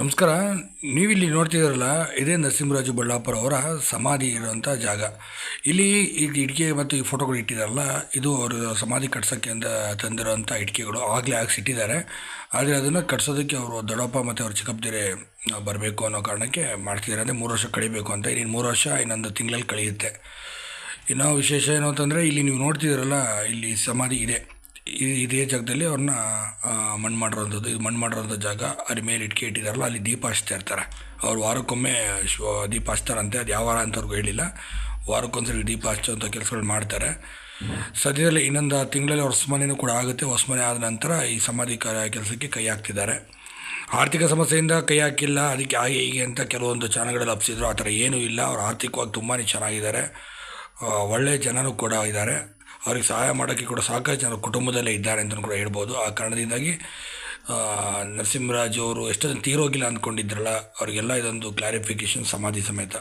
ನಮಸ್ಕಾರ. ನೀವಿಲ್ಲಿ ನೋಡ್ತಿದ್ದೀರಲ್ಲ, ಇದೇ ನರಸಿಂಹರಾಜು ಬಳ್ಳಾಪುರ ಅವರ ಸಮಾಧಿ ಇರುವಂಥ ಜಾಗ. ಇಲ್ಲಿ ಈ ಇಟ್ಕೆ ಮತ್ತು ಈ ಫೋಟೋಗಳು ಇಟ್ಟಿದ್ದಾರಲ್ಲ, ಇದು ಅವರು ಸಮಾಧಿ ಕಟ್ಸೋಕ್ಕೆ ಅಂತ ತಂದಿರೋಂಥ ಇಟ್ಕೆಗಳು ಆಗಲೇ ಹಾಕ್ಸಿಟ್ಟಿದ್ದಾರೆ ಆದರೆ ಅದನ್ನು ಕಟ್ಸೋದಕ್ಕೆ ಅವರು ದೊಡ್ಡಪ್ಪ ಮತ್ತು ಅವ್ರ ಚಿಕ್ಕಪ್ಪದಿರೇ ಬರಬೇಕು ಅನ್ನೋ ಕಾರಣಕ್ಕೆ ಮಾಡ್ತಿದ್ದಾರೆ. ಅಂದರೆ ಮೂರು ವರ್ಷ ಕಳಿಬೇಕು ಅಂತ. ಇನ್ನು ಮೂರು ವರ್ಷ, ಇನ್ನೊಂದು ತಿಂಗಳಲ್ಲಿ ಕಳೆಯುತ್ತೆ. ಇನ್ನೂ ವಿಶೇಷ ಏನು ಅಂತಂದರೆ, ಇಲ್ಲಿ ನೀವು ನೋಡ್ತಿದ್ದೀರಲ್ಲ, ಇಲ್ಲಿ ಸಮಾಧಿ ಇದೆ. ಇದೇ ಜಾಗದಲ್ಲಿ ಅವ್ರನ್ನ ಮಣ್ಣು ಮಾಡಿರೋಂಥದ್ದು, ಇದು ಮಣ್ಣು ಮಾಡಿರೋಂಥ ಜಾಗ ಅದ್ರ ಮೇಲೆ ಇಟ್ಕೆ ಇಟ್ಟಿದ್ದಾರಲ್ಲ ಅಲ್ಲಿ ದೀಪ ಹಚ್ತಾ ಇರ್ತಾರೆ. ಅವ್ರು ವಾರಕ್ಕೊಮ್ಮೆ ಶಿವ ದೀಪ ಹಚ್ತಾರಂತೆ, ಅದು ಯಾವ ವಾರ ಅಂತವ್ರಿಗೂ ಹೇಳಿಲ್ಲ. ವಾರಕ್ಕೊಂದ್ಸರಿ ದೀಪ ಹಚ್ಚುವಂಥ ಕೆಲಸಗಳು ಮಾಡ್ತಾರೆ. ಸದ್ಯದಲ್ಲಿ ಇನ್ನೊಂದು ತಿಂಗಳಲ್ಲಿ ಅವ್ರ ಹೊಸ್ಮನೆಯೂ ಕೂಡ ಆಗುತ್ತೆ. ಹೊಸ್ಮನೆ ಆದ ನಂತರ ಈ ಸಮಾಧಿ ಕೆಲಸಕ್ಕೆ ಕೈ ಹಾಕ್ತಿದ್ದಾರೆ. ಆರ್ಥಿಕ ಸಮಸ್ಯೆಯಿಂದ ಕೈ ಹಾಕಿಲ್ಲ, ಅದಕ್ಕೆ ಹಾಗೆ ಹೀಗೆ ಅಂತ ಕೆಲವೊಂದು ಚಾನಲ್ಗಳಲ್ಲಿ ಹಬ್ಸಿದ್ರು ಆ ಥರ ಏನೂ ಇಲ್ಲ. ಅವ್ರು ಆರ್ಥಿಕವಾಗಿ ತುಂಬಾ ಚೆನ್ನಾಗಿದ್ದಾರೆ. ಒಳ್ಳೆಯ ಜನರು ಕೂಡ ಇದ್ದಾರೆ. ಅವ್ರಿಗೆ ಸಹಾಯ ಮಾಡೋಕ್ಕೆ ಕೂಡ ಸಾಕಷ್ಟು ಜನ ಕುಟುಂಬದಲ್ಲೇ ಇದ್ದಾರೆ ಅಂತಲೂ ಕೂಡ ಹೇಳ್ಬೋದು. ಆ ಕಾರಣದಿಂದಾಗಿ ನರಸಿಂಹರಾಜು ಅವರು ಎಷ್ಟೋ ಜನ ತೀರೋಗಿಲ್ಲ ಅಂದ್ಕೊಂಡಿದ್ರಲ್ಲ, ಅವರಿಗೆಲ್ಲ ಇದೊಂದು ಕ್ಲಾರಿಫಿಕೇಷನ್ ಸಮಾಧಿ ಸಮೇತ.